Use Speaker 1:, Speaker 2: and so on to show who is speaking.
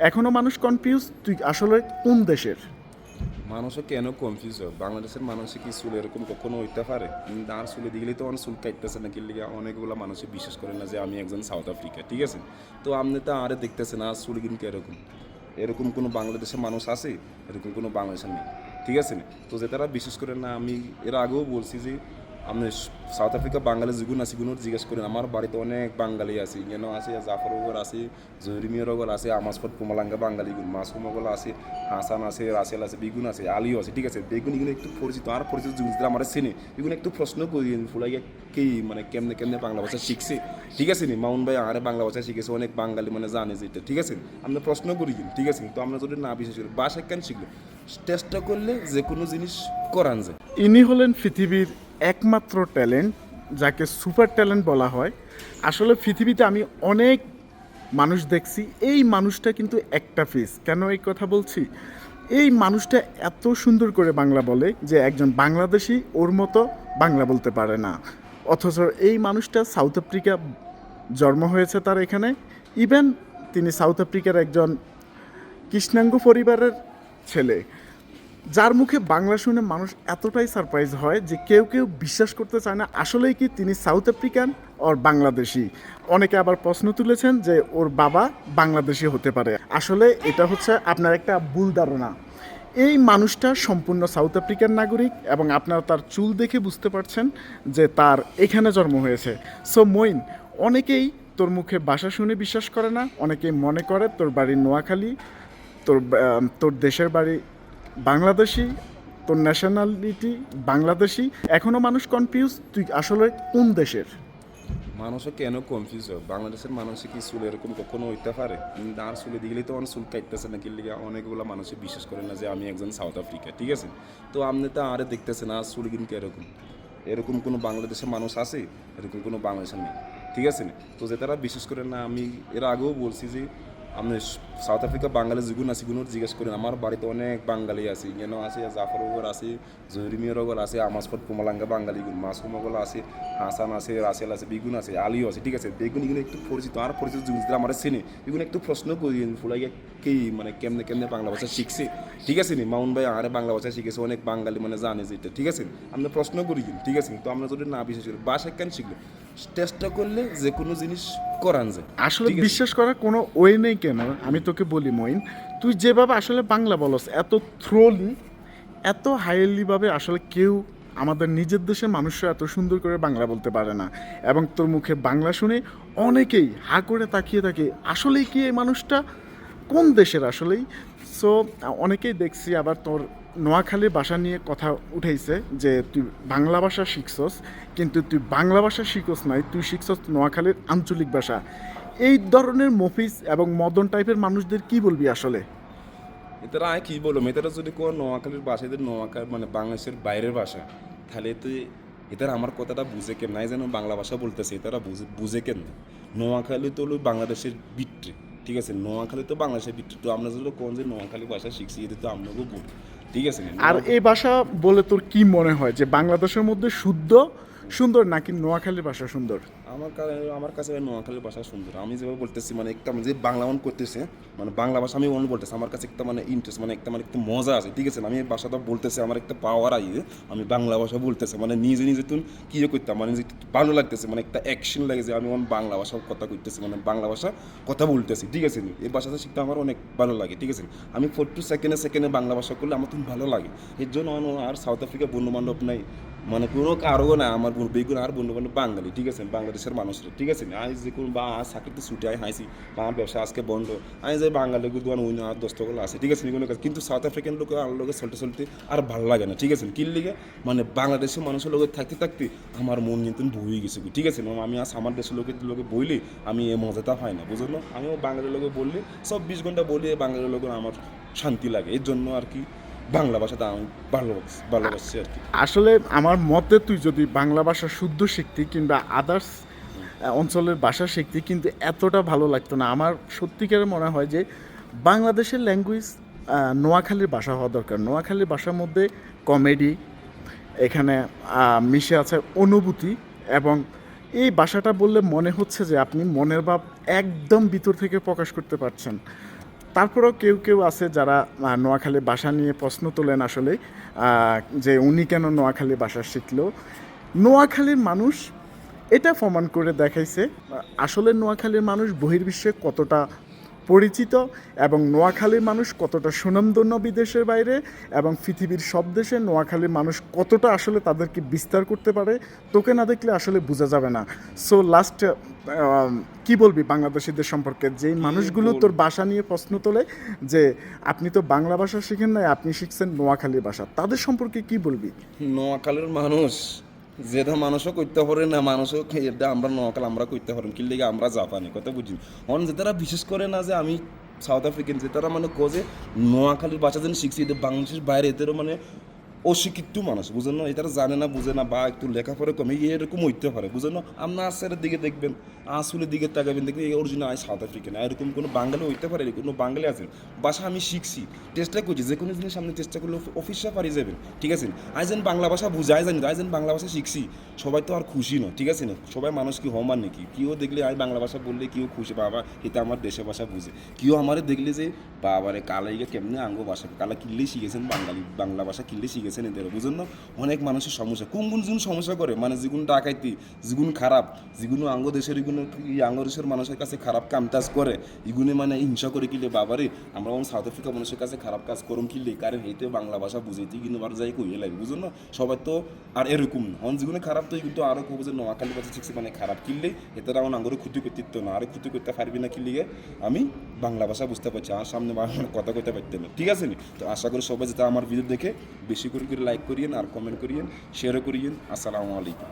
Speaker 1: এখনও মানুষ কনফিউজ তুই আসলে কোন দেশের?
Speaker 2: মানুষও কেন কনফিউজ হয় বাংলাদেশের মানুষে কি চুল এরকম কখনো হইতে পারে? আর চুলে দিলে তো অনেক চুল কাটতেছে না কিনলে অনেকগুলো মানুষ বিশ্বাস করে না যে আমি একজন সাউথ আফ্রিকা ঠিক আছে? তো আপনি তো আরে দেখতেছেন আর চুল কিন্তু এরকম। এরকম কোনো বাংলাদেশের মানুষ আছে? এরকম কোনো বাংলাদেশের নেই ঠিক আছে? তো যে তারা বিশ্বাস করে না, আমি এর আগেও বলছি যে আপনি সাউথ আফ্রিকা বাঙালি যেগুলো আছে সেগুলো জিজ্ঞেস করেন আমার বাড়িতে অনেক বাঙালি আছে। কেন আছে জাফর ওগর আছে জহিরমিয়র ওগর আছে আমাসফট কুমালাঙ্গা বাঙালি গুণ। মাসুম ওগল আছে হাসান আছে রাসেল আছে বিগুন আছে, আলিও আছে, ঠিক আছে। বেগুন এগুলো একটু পরিচিত আর পরিচিত জিনিস আমার চেনে এগুলো একটু প্রশ্ন করি ফুলাইয়া কি মানে কেমনে কেমনে বাংলা ভাষা শিখছে ঠিক আছে নি? মাউন ভাই আরে বাংলা ভাষা শিখেছে অনেক বাঙালি মানে জানে যেটা ঠিক আছে আমরা প্রশ্ন করি ঠিক আছে তো আমরা যদি না বিশ্বাস করি বাসা কেন শিখলো চেষ্টা করলে যে কোনো জিনিস করান যায়
Speaker 1: ইনি হলেন পৃথিবীর একমাত্র ট্যালেন্ট, যাকে সুপার ট্যালেন্ট বলা হয়। আসলে পৃথিবীতে আমি অনেক মানুষ দেখছি, এই মানুষটা কিন্তু একটা ফেস কেন এই কথা বলছি? এই মানুষটা এত সুন্দর করে বাংলা বলে যে একজন বাংলাদেশি ওর মতো বাংলা বলতে পারে না। অথচ এই মানুষটা সাউথ আফ্রিকা জন্ম হয়েছে তার এখানে। ইভেন তিনি সাউথ আফ্রিকার একজন কৃষ্ণাঙ্গ পরিবারের ছেলে। যার মুখে বাংলা শুনে মানুষ এতটাই সারপ্রাইজ হয় যে কেউ কেউ বিশ্বাস করতে চায় না আসলেই কি তিনি সাউথ আফ্রিকান ওর বাংলাদেশি অনেকে আবার প্রশ্ন তুলেছেন যে ওর বাবা বাংলাদেশি হতে পারে। আসলে এটা হচ্ছে আপনার একটা ভুল ধারণা। এই মানুষটা সম্পূর্ণ সাউথ আফ্রিকান নাগরিক এবং আপনারা তার চুল দেখে বুঝতে পারছেন যে তার এখানে জন্ম হয়েছে। সো মইন অনেকেই তোর মুখে বাসা শুনে বিশ্বাস করে না, অনেকেই মনে করে তোর বাড়ি নোয়াখালী, তোর তোর দেশের বাড়ি বাংলাদেশি তোর ন্যাশনালিটি বাংলাদেশি। এখনও মানুষ কনফিউজ তুই আসলে কোন দেশের?
Speaker 2: মানুষও কেন কনফিউজ হয় বাংলাদেশের মানুষে কি চুল এরকম কখনো হইতে পারে? আর চুলে দিলে তো অনেক চুল কাটতেছে না কিনলে অনেকগুলো মানুষ বিশ্বাস করে না যে আমি একজন সাউথ আফ্রিকা ঠিক আছে? তো আপনি তো আরে দেখতেছেন, আর চুল কিন্তু এরকম। এরকম কোনো বাংলাদেশের মানুষ আছে? এরকম কোনো বাংলাদেশের নেই ঠিক আছে? তো যে তারা বিশ্বাস করে না, আমি এর আগেও বলছি যে আপনি সাউথ আফ্রিকা বাঙালি যেগুলো আছে সেগুলো জিজ্ঞেস করেন, আমার বাড়িতে অনেক বাঙালি আছে কেন আছে জাফর ওগর আছে জহিরমিয়র ওগর আছে আমাসফট কুমালাঙ্গা বাঙালি গুণ মাসুম ওগল আছে হাসান আছে রাসেল আছে বিগুন আছে আলিও আছে, ঠিক আছে? বেগুন এগুলো একটু পরিচিত, আর পরিচিত জিনিস আমার চেনে, এগুলো একটু প্রশ্ন করি ফুলাইয়া কি মানে কেমনে কেমনে বাংলা ভাষা শিখছে? ঠিক আছে নি? মাউন ভাই আরে বাংলা ভাষা শিখেছে, অনেক বাঙালি মানে জানে যেটা ঠিক আছে? আমরা প্রশ্ন করি ঠিক আছে তো আমরা যদি না বিশ্বাস করি বাসা কেন শিখলো? চেষ্টা করলে যে কোনো জিনিস করান যে।
Speaker 1: আসলে বিশ্বাস করার কোনো ওয়ে নেই কেন? আমি তোকে বলি মইন তুই যেভাবে আসলে বাংলা বলস এত থ্রোলি এত হাইলিভাবে আসলে কেউ আমাদের নিজের দেশের মানুষরা এত সুন্দর করে বাংলা বলতে পারে না। এবং তোর মুখে বাংলা শুনে অনেকেই হা করে তাকিয়ে থাকে আসলেই কি এই মানুষটা কোন দেশের আসলেই? সো অনেকেই দেখছি আবার তোর নোয়াখালীর ভাষা নিয়ে কথা উঠেছে যে তুই বাংলা ভাষা শিখছস, কিন্তু তুই বাংলা ভাষা শিখস নাই, তুই শিখছস নোয়াখালীর আঞ্চলিক ভাষা। এই ধরনের মফিস এবং মদন টাইপের মানুষদের কি বলবি আসলে?
Speaker 2: এটারা আমি কী বলব? এটারা যদি কোনো নোয়াখালীর ভাষা, এদের নোয়াখালী মানে বাংলাদেশের বাইরের ভাষা, তাহলে তো এটারা আমার কথাটা বুঝে কেন? নাই যেন বাংলা ভাষা বলতেছে এটারা বুঝে বুঝে কেন? নোয়াখালী তো হলো বাংলাদেশের বিট্রে। ঠিক আছে নোয়াখালী তো বাংলাদেশের ভিতরে তো আমরা যদি কোন যে নোয়াখালী ভাষা শিখছি এটা তো আমরা ঠিক আছে
Speaker 1: আর এই ভাষা বলে তোর কি মনে হয়? যে বাংলাদেশের মধ্যে শুদ্ধ সুন্দর নাকি নোয়াখালীর ভাষা সুন্দর?
Speaker 2: আমার কাছে আমার কাছে নোয়াখালীর ভাষা সুন্দর। আমি যেভাবে বলতেছি মানে একটা মানে যে বাংলা মন করতেছে মানে বাংলা ভাষা আমি অন্য বলতেছি, আমার কাছে একটা মানে ইন্টারেস্ট মানে একটা মানে একটা মজা আছে, ঠিক আছে? আমি এই ভাষাটা বলতেছে, আমার একটা পাওয়ার আইয়ে আমি বাংলা ভাষা বলতেছে মানে নিজে নিজে তুমি কী করতাম মানে ভালো লাগতেছে মানে একটা অ্যাকশন লাগে যে আমি আমার বাংলা ভাষা কথা কইতেছি মানে বাংলা ভাষা কথা বলতেছি, ঠিক আছে? এই ভাষাটা শিখতে আমার অনেক ভালো লাগে, ঠিক আছে? আমি ফোর টু সেকেন্ডে সেকেন্ডে বাংলা ভাষা করলে আমার তুমি ভালো লাগে। এর জন্য আর সাউথ আফ্রিকা বন্ধু বান্ধব নাই। মানে কোনো কারও না, আমার বেগুন আর বন্ধু বান্ধব বাঙালি, ঠিক আছে? বাংলাদেশের মানুষরা, ঠিক আছে? আমি যে কোনো বা চাকরিতে ছুটি আয় হাইছি, বা আমার ব্যবসা আজকে বন্ধ, আমি যে বাঙালি দোকান ওই আর দশ টাকা আছে, ঠিক আছে? কোনো কাজ, কিন্তু সাউথ আফ্রিকান লোক আর লোকে চলতে চলতে আর ভালো লাগে না, ঠিক আছে? কি লিগে মানে বাংলাদেশের মানুষের লোকের থাকতে থাকতে আমার মন কিন্তু বই গেছে ঠিক আছে? আমি আজ আমার দেশের লোকের লোকে বইলি, আমি এই মজাটা পাই না বুঝলো আমিও বাঙালির লোকে বললি, চব্বিশ ঘণ্টা বলি বাঙালির লোকের আমার শান্তি লাগে, এর জন্য আর কি বাংলা ভাষাটা আমি ভালোবাসি ভালোবাসি আর কি।
Speaker 1: আসলে আমার মতে তুই যদি বাংলা ভাষা শুদ্ধ শিখতি কিংবা আদার্স অঞ্চলের ভাষা শিখতি, কিন্তু এতটা ভালো লাগতো না। আমার সত্যিকারের মনে হয় যে বাংলাদেশের ল্যাঙ্গুয়েজ নোয়াখালীর ভাষা হওয়া দরকার। নোয়াখালীর ভাষার মধ্যে কমেডি এখানে মিশে আছে অনুভূতি এবং এই ভাষাটা বললে মনে হচ্ছে যে আপনি মনের ভাব একদম ভিতর থেকে প্রকাশ করতে পারছেন। তারপরেও কেউ কেউ আছে যারা নোয়াখালী বাসা নিয়ে প্রশ্ন তোলেন আসলে যে উনি কেন নোয়াখালী বাসা শিখল। নোয়াখালীর মানুষ এটা প্রমাণ করে দেখাইছে, আসলে নোয়াখালীর মানুষ বহির্বিশ্বে কতটা পরিচিত এবং নোয়াখালীর মানুষ কতটা সুনামধন্য বিদেশের বাইরে এবং পৃথিবীর সব দেশে নোয়াখালীর মানুষ কতটা আসলে তাদেরকে বিস্তার করতে পারে তোকে না দেখলে আসলে বোঝা যাবে না। সো লাস্ট কি বলবি বাংলাদেশিদের সম্পর্কে? যেই মানুষগুলো তোর ভাষা নিয়ে প্রশ্ন তোলে যে আপনি তো বাংলা ভাষা শিখেন নাই আপনি শিখছেন নোয়াখালী ভাষা। তাদের সম্পর্কে কি বলবি?
Speaker 2: নোয়াখালীর মানুষ যেটা মানুষও করতে পারে না, মানুষও এটা আমরা নকাল, আমরা করতে পারেন কি লিগে আমরা জাপানি কথা বুঝি অন যে তারা বিশেষ করে না যে আমি সাউথ আফ্রিকান যে তারা মানে যে নোয়াখালীর বাচ্চা যেন শিখছি বাংলাদেশের বাইরে এদেরও মানে অশিক্ষিত মানুষ, বুঝেন না? এটারা জানে না, বুঝে না, বা একটু লেখাপড়া কমে, এরকম হইতে পারে, বুঝেন না? আপনার আসের দিকে দেখবেন, আসলের দিকে তাকাবেন, দেখবেন এই অরিজিনাল আই সাউথ আফ্রিকান, এরকম কোনো বাঙালি হইতে পারে, কোনো বাঙালি আছেন ভাষা আমি শিখছি, চেষ্টা করছি, যে কোনো জিনিস সামনে চেষ্টা করলে অফিসে পারি যাবেন, ঠিক আছে? আই যেন বাংলা ভাষা বুঝাই জানি আই যেন বাংলা ভাষা শিখছি, সবাই তো আর খুশি না ঠিক আছে? না সবাই মানুষ কি হমান নাকি? কেউ দেখলে, আই, বাংলা ভাষা বললে কেউ খুশি, বাবা এটা আমার দেশের ভাষা বুঝে। কেউ আমারে দেখলে যে, বাবারে কালাইকে কেমনে আঙ্গ ভাষা, কালা কিনলেই শিখেছেন বাঙালি, বাংলা ভাষা কিনলে শিখেছেন। এদের বুঝুন না? অনেক মানুষের সমস্যা। কোন কোন যেগুলো সমস্যা করে? মানে যেগুলো ডাকাইতি যেগুলো খারাপ যেগুলো আঙ্গ দেশের এগুলো এই আঙ্গ দেশের মানুষের কাছে খারাপ কাম টাজ করে। এগুলো মানে হিংসা করে কিলে বাবারে, আমরা সাউথ আফ্রিকা মানুষের কাছে খারাপ কাজ করুন কিলে কারণ এইতে বাংলা ভাষা বুঝাইতে কিন্তু আর যাই কইয়ে লাগে বুঝুন না? সবাই তো আর এরকম না। অন যেগুলো খারাপ তো কিন্তু আরও কব যে নোয়াখালী ভাষা শিখছে মানে খারাপ কিনলে এতে আমার আঙ্গরে ক্ষতি করতে না। আরে ক্ষতি করতে পারবি না কিলিগে আমি বাংলা ভাষা বুঝতে পারছি, আর সামনে কথা কইতে পারতে না। ঠিক আছে তো আশা করি সবাই যেটা আমার ভিডিও দেখে বেশি করে লাইক করিয়েন আর কমেন্ট করিয়েন শেয়ারও করিয়েন। আসসালামু আলাইকুম।